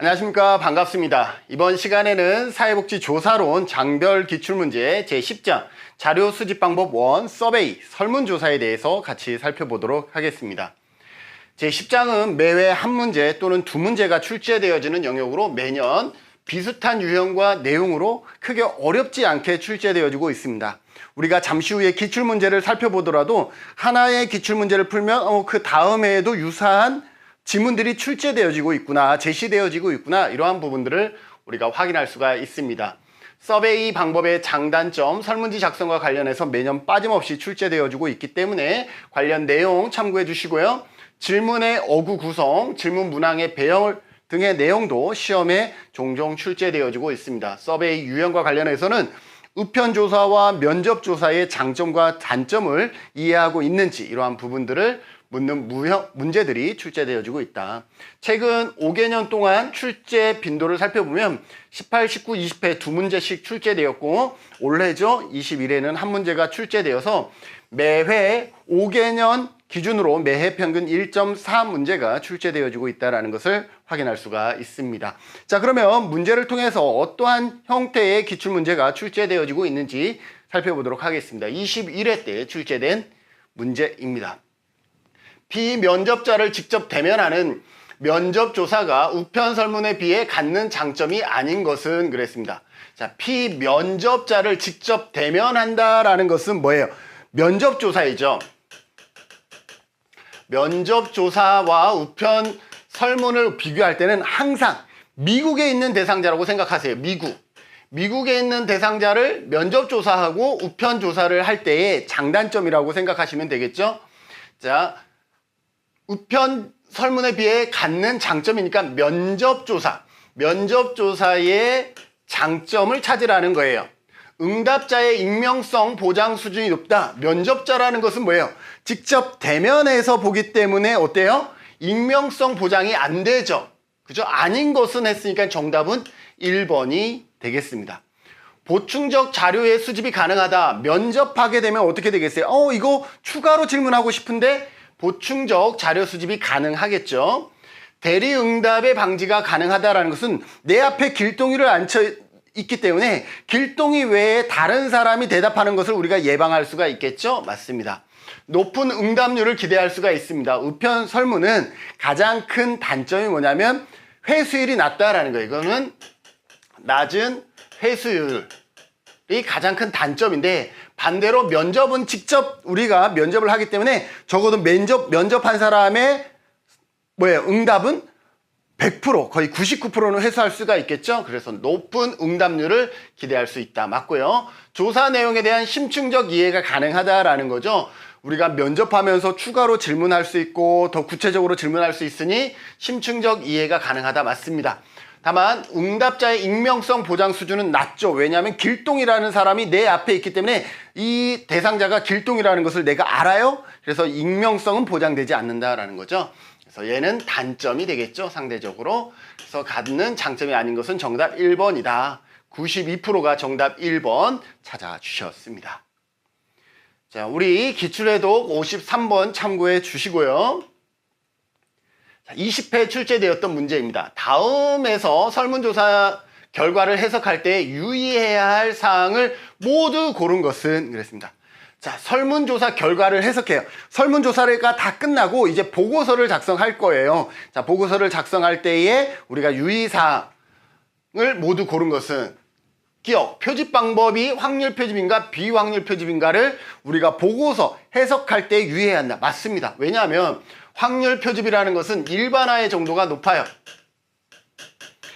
안녕하십니까 반갑습니다. 이번 시간에는 사회복지조사론 장별 기출문제 제10장 자료 수집 방법 1 서베이 설문조사에 대해서 같이 살펴보도록 하겠습니다. 제10장은 매회 한 문제 또는 두 문제가 출제되어지는 영역으로 매년 비슷한 유형과 내용으로 크게 어렵지 않게 출제되어지고 있습니다. 우리가 잠시 후에 기출문제를 살펴보더라도 하나의 기출문제를 풀면 어, 그 다음 해에도 유사한 지문들이 출제되어지고 있구나, 제시되어지고 있구나, 이러한 부분들을 우리가 확인할 수가 있습니다. 서베이 방법의 장단점, 설문지 작성과 관련해서 매년 빠짐없이 출제되어지고 있기 때문에 관련 내용 참고해 주시고요. 질문의 어구 구성, 질문 문항의 배열 등의 내용도 시험에 종종 출제되어지고 있습니다. 서베이 유형과 관련해서는 우편조사와 면접조사의 장점과 단점을 이해하고 있는지 이러한 부분들을 묻는 무형, 문제들이 출제되어지고 있다. 최근 5개년 동안 출제 빈도를 살펴보면 18, 19, 20회 두 문제씩 출제되었고 올해죠 21회는 한 문제가 출제되어서 매회 5개년 기준으로 매해 평균 1.4문제가 출제되어지고 있다는 것을 확인할 수가 있습니다. 자 그러면 문제를 통해서 어떠한 형태의 기출문제가 출제되어지고 있는지 살펴보도록 하겠습니다. 21회 때 출제된 문제입니다. 비면접자를 직접 대면하는 면접조사가 우편 설문에 비해 갖는 장점이 아닌 것은 그랬습니다. 자, 피면접자를 직접 대면한다라는 것은 뭐예요? 면접조사이죠. 면접조사와 우편 설문을 비교할 때는 항상 미국에 있는 대상자라고 생각하세요. 미국. 미국에 있는 대상자를 면접조사하고 우편조사를 할 때의 장단점이라고 생각하시면 되겠죠. 자, 우편 설문에 비해 갖는 장점이니까 면접조사, 면접조사의 장점을 찾으라는 거예요. 응답자의 익명성 보장 수준이 높다. 면접자라는 것은 뭐예요? 직접 대면해서 보기 때문에 어때요? 익명성 보장이 안 되죠. 그죠? 아닌 것은 했으니까 정답은 1번이 되겠습니다. 보충적 자료의 수집이 가능하다. 면접하게 되면 어떻게 되겠어요? 어, 이거 추가로 질문하고 싶은데 보충적 자료 수집이 가능하겠죠. 대리응답의 방지가 가능하다라는 것은 내 앞에 길동이를 앉혀 있기 때문에 길동이 외에 다른 사람이 대답하는 것을 우리가 예방할 수가 있겠죠? 맞습니다. 높은 응답률을 기대할 수가 있습니다. 우편 설문은 가장 큰 단점이 뭐냐면 회수율이 낮다라는 거예요. 이거는 낮은 회수율 이 가장 큰 단점인데 반대로 면접은 직접 우리가 면접을 하기 때문에 적어도 면접 면접한 사람의 뭐예요? 응답은 100% 거의 99%는 회수할 수가 있겠죠. 그래서 높은 응답률을 기대할 수 있다. 맞고요. 조사 내용에 대한 심층적 이해가 가능하다라는 거죠. 우리가 면접하면서 추가로 질문할 수 있고 더 구체적으로 질문할 수 있으니 심층적 이해가 가능하다. 맞습니다. 다만 응답자의 익명성 보장 수준은 낮죠. 왜냐하면 길동이라는 사람이 내 앞에 있기 때문에 이 대상자가 길동이라는 것을 내가 알아요. 그래서 익명성은 보장되지 않는다라는 거죠. 그래서 얘는 단점이 되겠죠. 상대적으로. 그래서 갖는 장점이 아닌 것은 정답 1번이다. 92%가 정답 1번 찾아주셨습니다. 자, 우리 기출해독 53번 참고해 주시고요. 20회 출제되었던 문제입니다. 다음에서 설문조사 결과를 해석할 때 유의해야 할 사항을 모두 고른 것은 그랬습니다. 자, 설문조사 결과를 해석해요. 설문조사가 다 끝나고 이제 보고서를 작성할 거예요. 자, 보고서를 작성할 때에 우리가 유의사항을 모두 고른 것은 기억, 표집 방법이 확률 표집인가 비확률 표집인가를 우리가 보고서 해석할 때 유의해야 한다. 맞습니다. 왜냐하면 확률 표집이라는 것은 일반화의 정도가 높아요.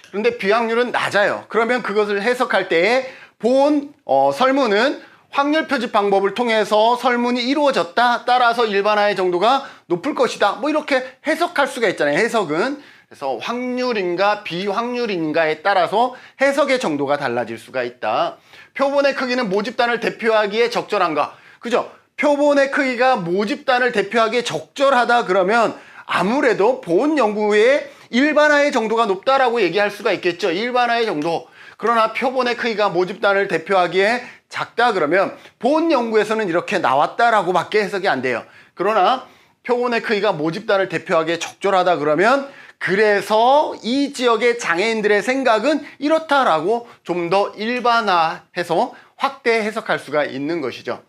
그런데 비확률은 낮아요. 그러면 그것을 해석할 때에 본 어, 설문은 확률 표집 방법을 통해서 설문이 이루어졌다. 따라서 일반화의 정도가 높을 것이다. 뭐 이렇게 해석할 수가 있잖아요. 해석은. 그래서 확률인가 비확률인가에 따라서 해석의 정도가 달라질 수가 있다. 표본의 크기는 모집단을 대표하기에 적절한가? 그죠? 표본의 크기가 모집단을 대표하기에 적절하다 그러면 아무래도 본 연구의 일반화의 정도가 높다라고 얘기할 수가 있겠죠. 일반화의 정도. 그러나 표본의 크기가 모집단을 대표하기에 작다 그러면 본 연구에서는 이렇게 나왔다라고 밖에 해석이 안 돼요. 그러나 표본의 크기가 모집단을 대표하기에 적절하다 그러면 그래서 이 지역의 장애인들의 생각은 이렇다라고 좀 더 일반화해서 확대 해석할 수가 있는 것이죠.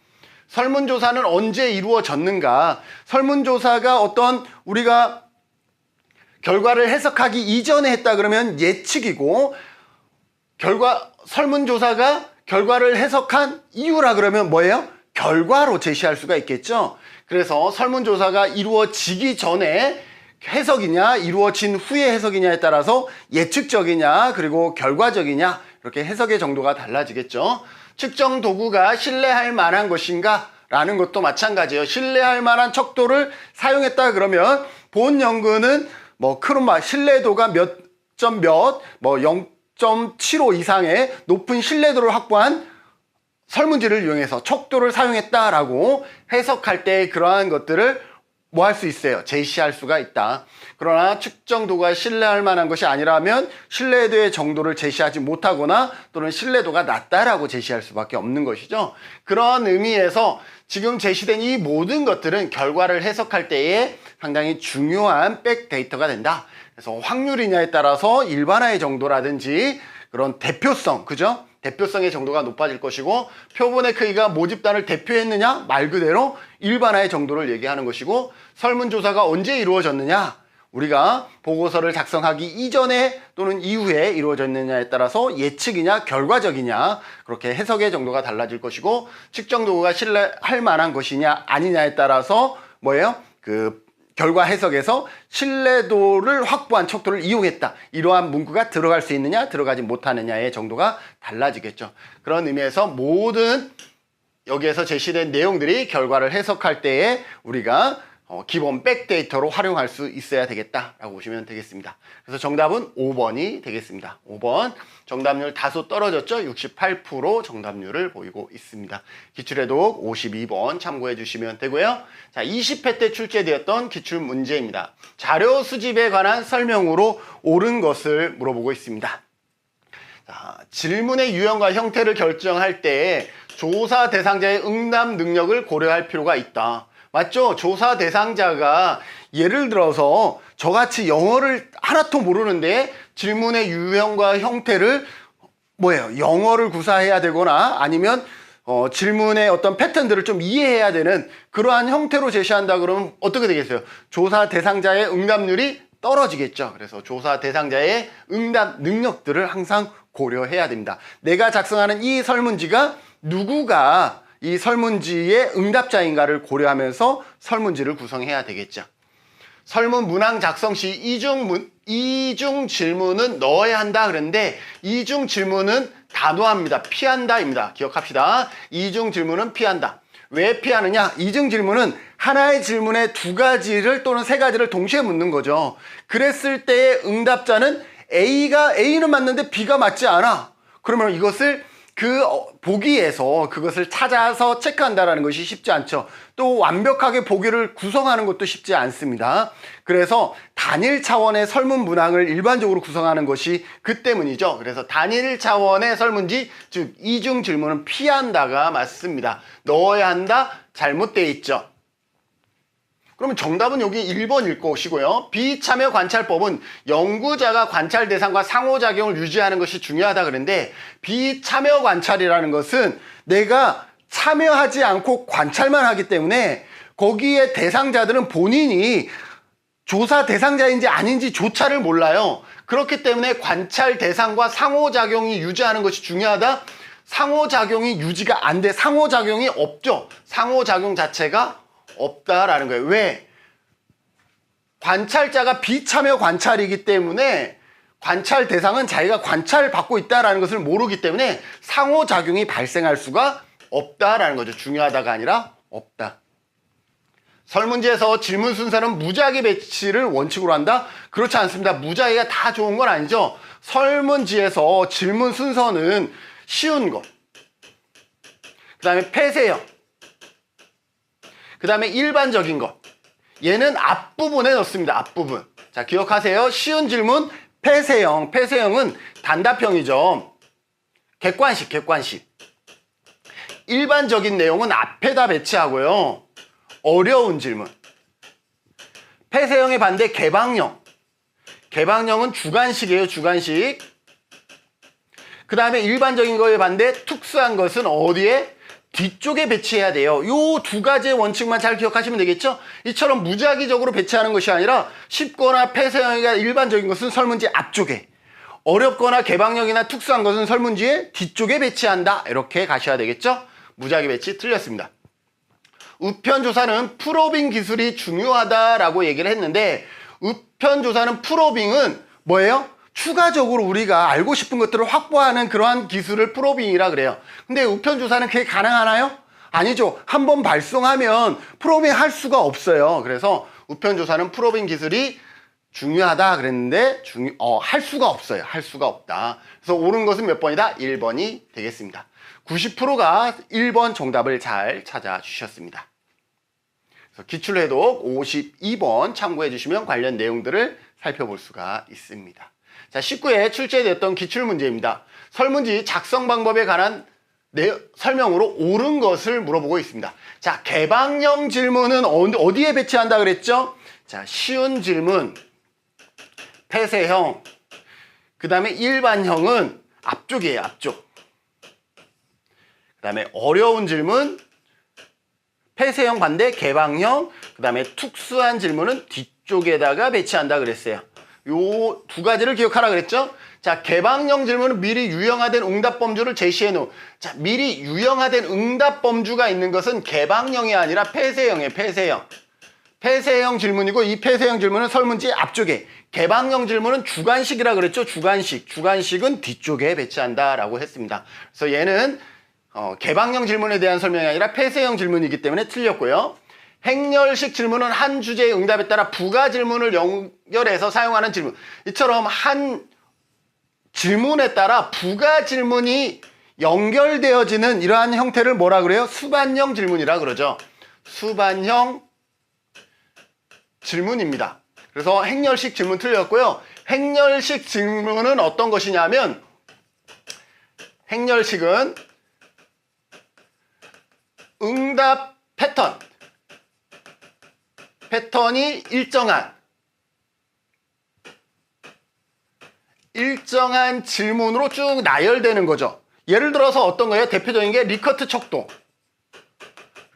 설문조사는 언제 이루어졌는가? 설문조사가 어떤 우리가 결과를 해석하기 이전에 했다 그러면 예측이고 결과 설문조사가 결과를 해석한 이유라 그러면 뭐예요? 결과로 제시할 수가 있겠죠. 그래서 설문조사가 이루어지기 전에 해석이냐 이루어진 후의 해석이냐에 따라서 예측적이냐 그리고 결과적이냐 이렇게 해석의 정도가 달라지겠죠. 측정 도구가 신뢰할 만한 것인가 라는 것도 마찬가지예요. 신뢰할 만한 척도를 사용했다 그러면 본 연구는 뭐 크롬마 신뢰도가 몇 점 몇, 뭐 0.75 이상의 높은 신뢰도를 확보한 설문지를 이용해서 척도를 사용했다라고 해석할 때 그러한 것들을 뭐 할 수 있어요? 제시할 수가 있다. 그러나 측정도가 신뢰할 만한 것이 아니라면 신뢰도의 정도를 제시하지 못하거나 또는 신뢰도가 낮다라고 제시할 수밖에 없는 것이죠. 그런 의미에서 지금 제시된 이 모든 것들은 결과를 해석할 때에 상당히 중요한 백 데이터가 된다. 그래서 확률이냐에 따라서 일반화의 정도라든지 그런 대표성, 그죠? 대표성의 정도가 높아질 것이고 표본의 크기가 모집단을 대표했느냐 말 그대로 일반화의 정도를 얘기하는 것이고 설문조사가 언제 이루어졌느냐 우리가 보고서를 작성하기 이전에 또는 이후에 이루어졌느냐에 따라서 예측이냐 결과적이냐 그렇게 해석의 정도가 달라질 것이고 측정 도구가 신뢰할 만한 것이냐 아니냐에 따라서 뭐예요? 그 결과 해석에서 신뢰도를 확보한 척도를 이용했다. 이러한 문구가 들어갈 수 있느냐, 들어가지 못하느냐의 정도가 달라지겠죠. 그런 의미에서 모든 여기에서 제시된 내용들이 결과를 해석할 때에 우리가 어, 기본 백데이터로 활용할 수 있어야 되겠다라고 보시면 되겠습니다. 그래서 정답은 5번이 되겠습니다. 5번 정답률 다소 떨어졌죠? 68% 정답률을 보이고 있습니다. 기출해독 52번 참고해 주시면 되고요. 자, 20회 때 출제되었던 기출 문제입니다. 자료 수집에 관한 설명으로 옳은 것을 물어보고 있습니다. 자, 질문의 유형과 형태를 결정할 때 조사 대상자의 응답 능력을 고려할 필요가 있다. 맞죠? 조사 대상자가 예를 들어서 저같이 영어를 하나도 모르는데 질문의 유형과 형태를 뭐예요? 영어를 구사해야 되거나 아니면 어, 질문의 어떤 패턴들을 좀 이해해야 되는 그러한 형태로 제시한다 그러면 어떻게 되겠어요? 조사 대상자의 응답률이 떨어지겠죠. 그래서 조사 대상자의 응답 능력들을 항상 고려해야 됩니다. 내가 작성하는 이 설문지가 누구가 이 설문지의 응답자인가를 고려하면서 설문지를 구성해야 되겠죠. 설문 문항 작성 시 이중 문, 이중 질문은 넣어야 한다 그랬는데 이중 질문은 단호합니다. 피한다입니다. 기억합시다. 이중 질문은 피한다. 왜 피하느냐? 이중 질문은 하나의 질문에 두 가지를 또는 세 가지를 동시에 묻는 거죠. 그랬을 때의 응답자는 A가 A는 맞는데 B가 맞지 않아. 그러면 이것을 그 어, 보기에서 그것을 찾아서 체크한다라는 것이 쉽지 않죠. 또 완벽하게 보기를 구성하는 것도 쉽지 않습니다. 그래서 단일 차원의 설문 문항을 일반적으로 구성하는 것이 그 때문이죠. 그래서 단일 차원의 설문지, 즉 이중 질문은 피한다가 맞습니다. 넣어야 한다 잘못되어 있죠. 그러면 정답은 여기 1번일 것이고요. 비참여 관찰법은 연구자가 관찰 대상과 상호작용을 유지하는 것이 중요하다 그랬는데 비참여 관찰이라는 것은 내가 참여하지 않고 관찰만 하기 때문에 거기에 대상자들은 본인이 조사 대상자인지 아닌지 조차를 몰라요. 그렇기 때문에 관찰 대상과 상호작용이 유지하는 것이 중요하다. 상호작용이 유지가 안 돼. 상호작용이 없죠. 상호작용 자체가 없다라는 거예요. 왜? 관찰자가 비참여 관찰이기 때문에 관찰 대상은 자기가 관찰받고 있다라는 것을 모르기 때문에 상호작용이 발생할 수가 없다라는 거죠. 중요하다가 아니라 없다. 설문지에서 질문 순서는 무작위 배치를 원칙으로 한다? 그렇지 않습니다. 무작위가 다 좋은 건 아니죠. 설문지에서 질문 순서는 쉬운 것, 그 다음에 폐쇄형, 그 다음에 일반적인 것. 얘는 앞부분에 넣습니다. 앞부분. 자, 기억하세요. 쉬운 질문, 폐쇄형. 폐쇄형은 단답형이죠. 객관식, 객관식. 일반적인 내용은 앞에다 배치하고요. 어려운 질문. 폐쇄형의 반대 개방형. 개방형은 주관식이에요, 주관식. 그 다음에 일반적인 거에 반대 특수한 것은 어디에? 뒤쪽에 배치해야 돼요. 요두 가지의 원칙만 잘 기억하시면 되겠죠? 이처럼 무작위적으로 배치하는 것이 아니라 쉽거나 폐쇄형이가 일반적인 것은 설문지 앞쪽에 어렵거나 개방형이나 특수한 것은 설문지의 뒤쪽에 배치한다. 이렇게 가셔야 되겠죠? 무작위 배치 틀렸습니다. 우편 조사는 프로빙 기술이 중요하다라고 얘기를 했는데 우편 조사는 프로빙은 뭐예요? 추가적으로 우리가 알고 싶은 것들을 확보하는 그러한 기술을 프로빙이라 그래요. 근데 우편 조사는 그게 가능하나요? 아니죠. 한번 발송하면 프로빙 할 수가 없어요. 그래서 우편 조사는 프로빙 기술이 중요하다 그랬는데 중요 어, 할 수가 없어요. 할 수가 없다. 그래서 옳은 것은 몇 번이다? 1번이 되겠습니다. 90%가 1번 정답을 잘 찾아 주셨습니다. 그래서 기출해독 52번 참고해 주시면 관련 내용들을 살펴볼 수가 있습니다. 자, 19회 출제됐던 기출 문제입니다. 설문지 작성 방법에 관한 내, 설명으로 옳은 것을 물어보고 있습니다. 자, 개방형 질문은 어디- 어디에 배치한다 그랬죠? 자, 쉬운 질문, 폐쇄형, 그 다음에 일반형은 앞쪽이에요, 앞쪽. 그 다음에 어려운 질문, 폐쇄형 반대 개방형, 그 다음에 특수한 질문은 뒤쪽에다가 배치한다 그랬어요. 요 두 가지를 기억하라 그랬죠? 자, 개방형 질문은 미리 유형화된 응답 범주를 제시해 놓은. 자, 미리 유형화된 응답 범주가 있는 것은 개방형이 아니라 폐쇄형이에요, 폐쇄형. 폐쇄형 질문이고 이 폐쇄형 질문은 설문지 앞쪽에 개방형 질문은 주관식이라 그랬죠 주관식 주관식은 뒤쪽에 배치한다라고 했습니다 그래서 얘는 어, 개방형 질문에 대한 설명이 아니라 폐쇄형 질문이기 때문에 틀렸고요 행렬식 질문은 한 주제의 응답에 따라 부가 질문을 연결해서 사용하는 질문 이처럼 한 질문에 따라 부가 질문이 연결되어지는 이러한 형태를 뭐라 그래요 수반형 질문이라 그러죠 수반형 질문입니다. 그래서 행렬식 질문 틀렸고요. 행렬식 질문은 어떤 것이냐면 행렬식은 응답 패턴 패턴이 일정한 일정한 질문으로 쭉 나열되는 거죠. 예를 들어서 어떤 거예요? 대표적인 게 리커트 척도.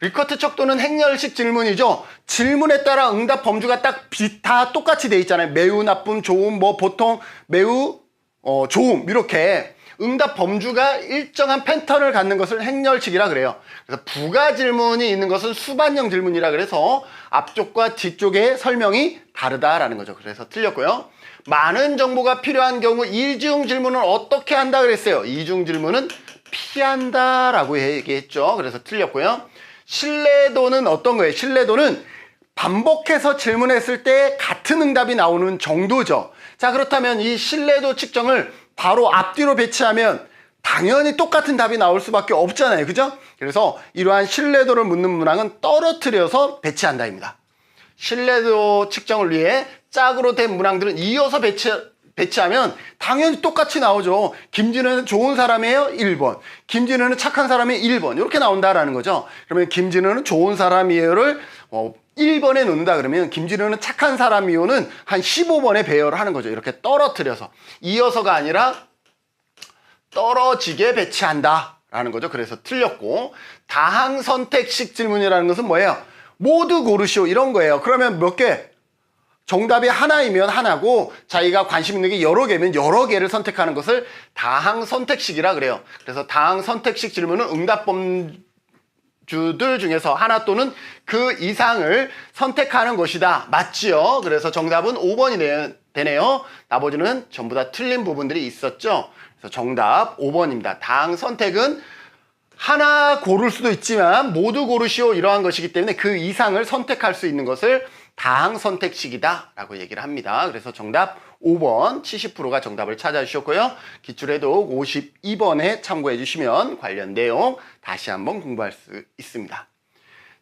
리커트 척도는 행렬식 질문이죠. 질문에 따라 응답 범주가 딱 다 똑같이 돼 있잖아요. 매우 나쁨, 좋음, 뭐 보통 매우 어, 좋음 이렇게 응답 범주가 일정한 패턴을 갖는 것을 행렬식이라 그래요. 그래서 부가 질문이 있는 것은 수반형 질문이라 그래서 앞쪽과 뒤쪽의 설명이 다르다라는 거죠. 그래서 틀렸고요. 많은 정보가 필요한 경우 이중 질문은 어떻게 한다 그랬어요. 이중 질문은 피한다라고 얘기했죠. 그래서 틀렸고요. 신뢰도는 어떤 거예요? 신뢰도는 반복해서 질문했을 때 같은 응답이 나오는 정도죠. 자, 그렇다면 이 신뢰도 측정을 바로 앞뒤로 배치하면 당연히 똑같은 답이 나올 수밖에 없잖아요. 그죠? 그래서 이러한 신뢰도를 묻는 문항은 떨어뜨려서 배치한다입니다. 신뢰도 측정을 위해 짝으로 된 문항들은 이어서 배치, 배치하면 당연히 똑같이 나오죠. 김진우는 좋은 사람이에요? 1번. 김진우는 착한 사람이 1번. 이렇게 나온다라는 거죠. 그러면 김진우는 좋은 사람이에요를 어, 1번에 놓는다 그러면 김진우는 착한 사람이요는 한 15번에 배열을 하는 거죠. 이렇게 떨어뜨려서. 이어서가 아니라 떨어지게 배치한다. 라는 거죠. 그래서 틀렸고 다항 선택식 질문이라는 것은 뭐예요? 모두 고르시오 이런 거예요. 그러면 몇 개? 정답이 하나이면 하나고 자기가 관심 있는 게 여러 개면 여러 개를 선택하는 것을 다항 선택식이라 그래요. 그래서 다항 선택식 질문은 응답 범 주들 중에서 하나 또는 그 이상을 선택하는 것이다. 맞지요? 그래서 정답은 5번이 되네요. 나머지는 전부 다 틀린 부분들이 있었죠. 그래서 정답 5번입니다. 다항 선택은 하나 고를 수도 있지만 모두 고르시오 이러한 것이기 때문에 그 이상을 선택할 수 있는 것을 다항 선택식이다 라고 얘기를 합니다. 그래서 정답 5번 70%가 정답을 찾아주셨고요. 기출해독 52번에 참고해 주시면 관련 내용 다시 한번 공부할 수 있습니다.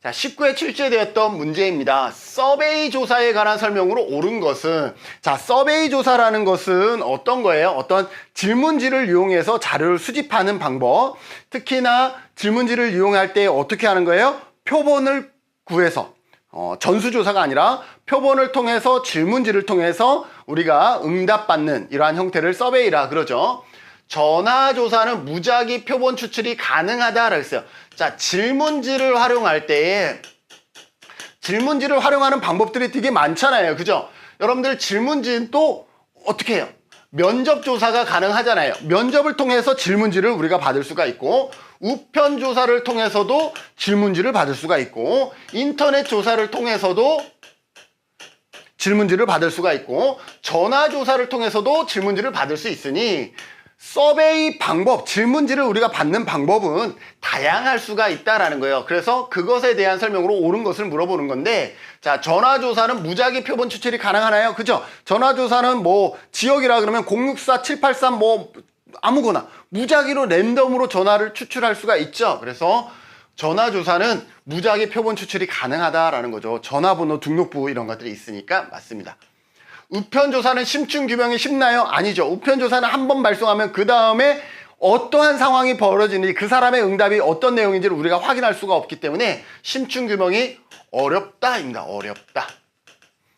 자, 19회 출제되었던 문제입니다. 서베이 조사에 관한 설명으로 옳은 것은 자, 서베이 조사라는 것은 어떤 거예요? 어떤 질문지를 이용해서 자료를 수집하는 방법. 특히나 질문지를 이용할 때 어떻게 하는 거예요? 표본을 구해서 어, 전수조사가 아니라 표본을 통해서 질문지를 통해서 우리가 응답받는 이러한 형태를 서베이라 그러죠. 전화조사는 무작위 표본 추출이 가능하다라고 했어요. 자, 질문지를 활용할 때에 질문지를 활용하는 방법들이 되게 많잖아요. 그죠? 여러분들 질문지는 또 어떻게 해요? 면접 조사가 가능하잖아요. 면접을 통해서 질문지를 우리가 받을 수가 있고 우편 조사를 통해서도 질문지를 받을 수가 있고 인터넷 조사를 통해서도 질문지를 받을 수가 있고 전화 조사를 통해서도 질문지를 받을 수 있으니 서베이 방법, 질문지를 우리가 받는 방법은 다양할 수가 있다라는 거예요. 그래서 그것에 대한 설명으로 옳은 것을 물어보는 건데, 자, 전화조사는 무작위 표본 추출이 가능하나요? 그죠? 전화조사는 뭐, 지역이라 그러면 064, 783 뭐, 아무거나, 무작위로 랜덤으로 전화를 추출할 수가 있죠. 그래서 전화조사는 무작위 표본 추출이 가능하다라는 거죠. 전화번호 등록부 이런 것들이 있으니까 맞습니다. 우편조사는 심층 규명이 쉽나요? 아니죠. 우편조사는 한 번 발송하면 그 다음에 어떠한 상황이 벌어지는지 그 사람의 응답이 어떤 내용인지를 우리가 확인할 수가 없기 때문에 심층 규명이 어렵다입니다. 어렵다.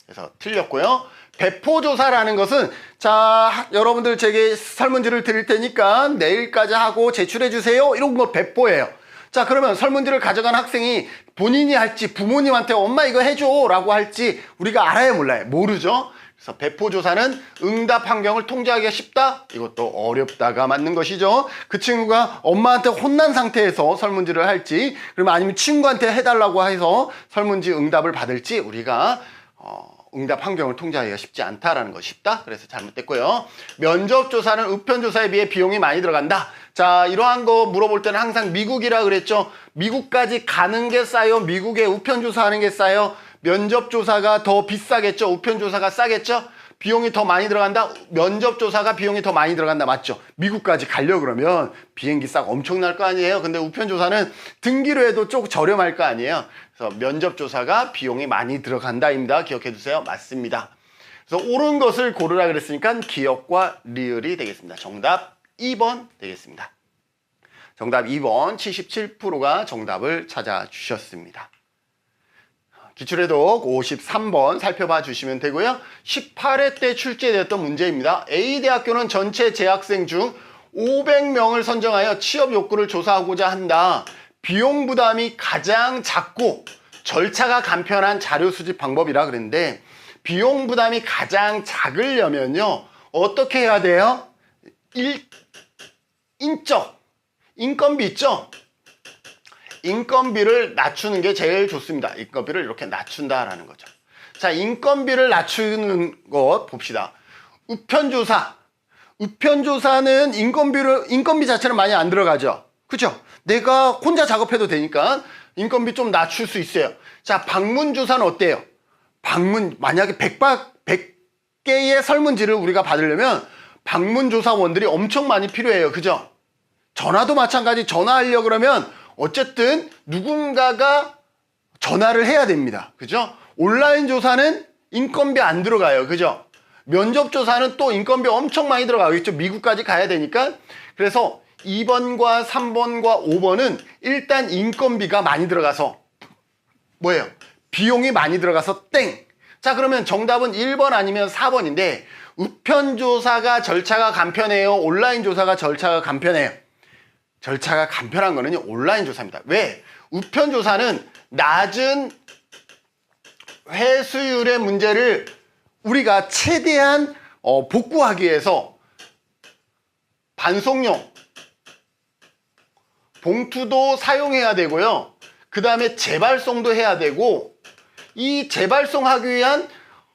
그래서 틀렸고요. 배포조사라는 것은 자 여러분들 제게 설문지를 드릴 테니까 내일까지 하고 제출해 주세요. 이런 거 배포예요. 자 그러면 설문지를 가져간 학생이 본인이 할지 부모님한테 엄마 이거 해줘 라고 할지 우리가 알아야 몰라요. 모르죠. 그래서 배포 조사는 응답 환경을 통제하기가 쉽다? 이것도 어렵다가 맞는 것이죠. 그 친구가 엄마한테 혼난 상태에서 설문지를 할지, 그러면 아니면 친구한테 해달라고 해서 설문지 응답을 받을지 우리가 어, 응답 환경을 통제하기가 쉽지 않다라는 것이 쉽다. 그래서 잘못됐고요. 면접 조사는 우편 조사에 비해 비용이 많이 들어간다. 자, 이러한 거 물어볼 때는 항상 미국이라 그랬죠. 미국까지 가는 게 싸요. 미국에 우편 조사하는 게 싸요. 면접 조사가 더 비싸겠죠. 우편 조사가 싸겠죠. 비용이 더 많이 들어간다. 면접 조사가 비용이 더 많이 들어간다. 맞죠? 미국까지 가려 그러면 비행기 싹 엄청날 거 아니에요. 근데 우편 조사는 등기로 해도 조금 저렴할 거 아니에요. 그래서 면접 조사가 비용이 많이 들어간다입니다. 기억해 두세요. 맞습니다. 그래서 옳은 것을 고르라 그랬으니까 기억과 리을이 되겠습니다. 정답 2번 되겠습니다. 정답 2번 77%가 정답을 찾아주셨습니다. 기출해독 53번 살펴봐 주시면 되고요. 18회 때 출제되었던 문제입니다. A대학교는 전체 재학생 중 500명을 선정하여 취업 욕구를 조사하고자 한다. 비용 부담이 가장 작고 절차가 간편한 자료 수집 방법이라 그랬는데 비용 부담이 가장 작으려면요. 어떻게 해야 돼요? 일, 인적, 인건비 있죠? 인건비를 낮추는 게 제일 좋습니다. 인건비를 이렇게 낮춘다라는 거죠. 자, 인건비를 낮추는 것 봅시다. 우편조사. 우편조사는 인건비를, 인건비 자체는 많이 안 들어가죠. 그죠? 내가 혼자 작업해도 되니까 인건비 좀 낮출 수 있어요. 자, 방문조사는 어때요? 방문, 만약에 100박, 100개의 설문지를 우리가 받으려면 방문조사원들이 엄청 많이 필요해요. 그죠? 전화도 마찬가지 전화하려 그러면 어쨌든 누군가가 전화를 해야 됩니다. 그죠? 온라인 조사는 인건비 안 들어가요. 그죠? 면접 조사는 또 인건비 엄청 많이 들어가겠죠. 미국까지 가야 되니까. 그래서 2번과 3번과 5번은 일단 인건비가 많이 들어가서 뭐예요? 비용이 많이 들어가서 땡. 자, 그러면 정답은 1번 아니면 4번인데 우편 조사가 절차가 간편해요. 온라인 조사가 절차가 간편해요. 절차가 간편한 거는 온라인 조사입니다. 왜? 우편 조사는 낮은 회수율의 문제를 우리가 최대한 어, 복구하기 위해서 반송용 봉투도 사용해야 되고요. 그 다음에 재발송도 해야 되고 이 재발송하기 위한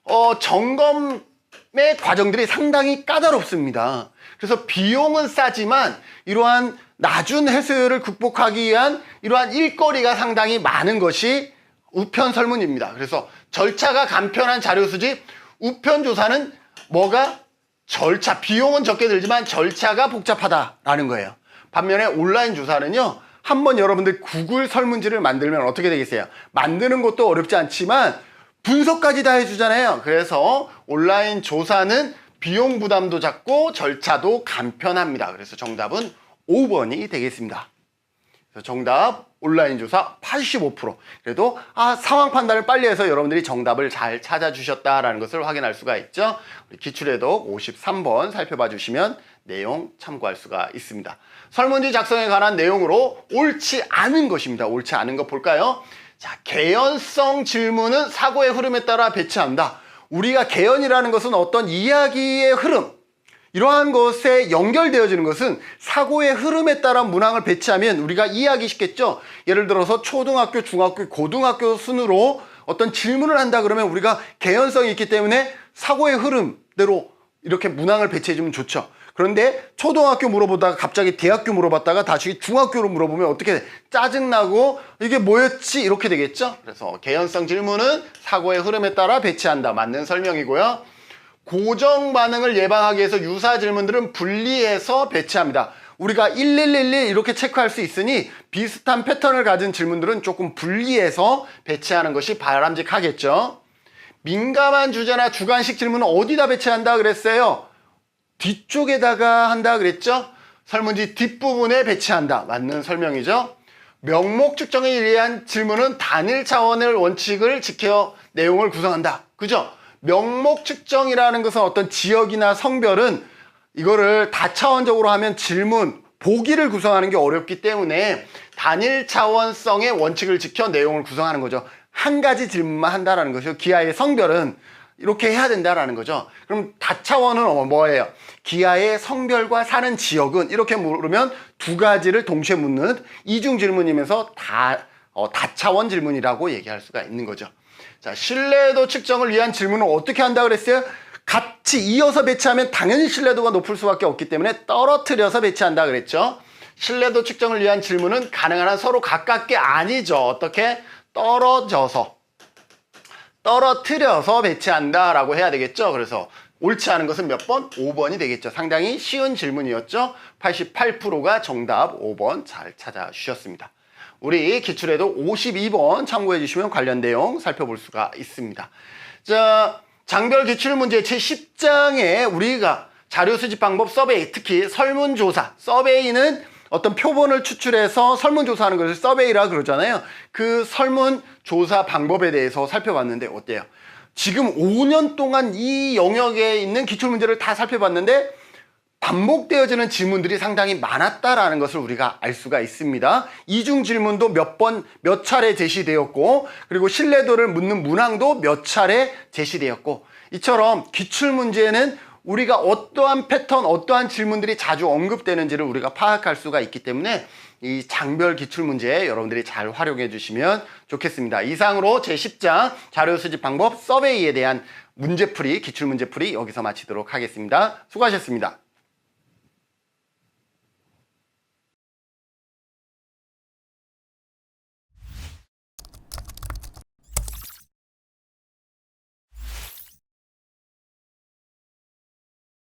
어, 점검의 과정들이 상당히 까다롭습니다. 그래서 비용은 싸지만 이러한 낮은 회수율을 극복하기 위한 이러한 일거리가 상당히 많은 것이 우편 설문입니다. 그래서 절차가 간편한 자료 수집, 우편 조사는 뭐가 절차, 비용은 적게 들지만 절차가 복잡하다라는 거예요. 반면에 온라인 조사는요, 한번 여러분들 구글 설문지를 만들면 어떻게 되겠어요? 만드는 것도 어렵지 않지만 분석까지 다 해주잖아요. 그래서 온라인 조사는 비용 부담도 작고 절차도 간편합니다. 그래서 정답은 5번이 되겠습니다. 그래서 정답 온라인 조사 85%. 그래도 아 상황 판단을 빨리 해서 여러분들이 정답을 잘 찾아주셨다라는 것을 확인할 수가 있죠. 기출에도 53번 살펴봐 주시면 내용 참고할 수가 있습니다. 설문지 작성에 관한 내용으로 옳지 않은 것입니다. 옳지 않은 것 볼까요? 자, 개연성 질문은 사고의 흐름에 따라 배치한다. 우리가 개연이라는 것은 어떤 이야기의 흐름, 이러한 것에 연결되어지는 것은 사고의 흐름에 따라 문항을 배치하면 우리가 이해하기 쉽겠죠. 예를 들어서 초등학교, 중학교, 고등학교 순으로 어떤 질문을 한다 그러면 우리가 개연성이 있기 때문에 사고의 흐름대로 이렇게 문항을 배치해주면 좋죠. 그런데 초등학교 물어보다가 갑자기 대학교 물어봤다가 다시 중학교로 물어보면 어떻게 짜증나고 이게 뭐였지 이렇게 되겠죠. 그래서 개연성 질문은 사고의 흐름에 따라 배치한다. 맞는 설명이고요. 고정 반응을 예방하기 위해서 유사 질문들은 분리해서 배치합니다. 우리가 1111 이렇게 체크할 수 있으니 비슷한 패턴을 가진 질문들은 조금 분리해서 배치하는 것이 바람직하겠죠. 민감한 주제나 주관식 질문은 어디다 배치한다 그랬어요? 뒤쪽에다가 한다 그랬죠? 설문지 뒷부분에 배치한다. 맞는 설명이죠? 명목 측정에 의한 질문은 단일 차원의 원칙을 지켜 내용을 구성한다. 그죠? 명목 측정이라는 것은 어떤 지역이나 성별은 이거를 다차원적으로 하면 질문, 보기를 구성하는 게 어렵기 때문에 단일 차원성의 원칙을 지켜 내용을 구성하는 거죠. 한 가지 질문만 한다라는 것이요. 기하의 성별은 이렇게 해야 된다라는 거죠. 그럼 다차원은 뭐예요? 기아의 성별과 사는 지역은 이렇게 물으면 두 가지를 동시에 묻는 이중 질문이면서 다 어, 다차원 질문이라고 얘기할 수가 있는 거죠. 자, 신뢰도 측정을 위한 질문은 어떻게 한다 그랬어요? 같이 이어서 배치하면 당연히 신뢰도가 높을 수밖에 없기 때문에 떨어뜨려서 배치한다 그랬죠. 신뢰도 측정을 위한 질문은 가능한 한 서로 가깝게 아니죠. 어떻게? 떨어져서 떨어뜨려서 배치한다 라고 해야 되겠죠. 그래서 옳지 않은 것은 몇 번? 5번이 되겠죠. 상당히 쉬운 질문이었죠. 88%가 정답 5번 잘 찾아주셨습니다. 우리 기출에도 52번 참고해 주시면 관련 내용 살펴볼 수가 있습니다. 자, 장별 기출 문제 제10장에 우리가 자료 수집 방법 서베이, 특히 설문조사, 서베이는 어떤 표본을 추출해서 설문조사하는 것을 서베이라 그러잖아요. 그 설문조사 방법에 대해서 살펴봤는데 어때요? 지금 5년 동안 이 영역에 있는 기출문제를 다 살펴봤는데 반복되어지는 질문들이 상당히 많았다라는 것을 우리가 알 수가 있습니다. 이중 질문도 몇 번, 몇 차례 제시되었고, 그리고 신뢰도를 묻는 문항도 몇 차례 제시되었고, 이처럼 기출문제는 우리가 어떠한 패턴, 어떠한 질문들이 자주 언급되는지를 우리가 파악할 수가 있기 때문에 이 장별 기출문제 여러분들이 잘 활용해 주시면 좋겠습니다. 이상으로 제10장 자료 수집 방법 서베이에 대한 문제풀이, 기출문제풀이 여기서 마치도록 하겠습니다. 수고하셨습니다.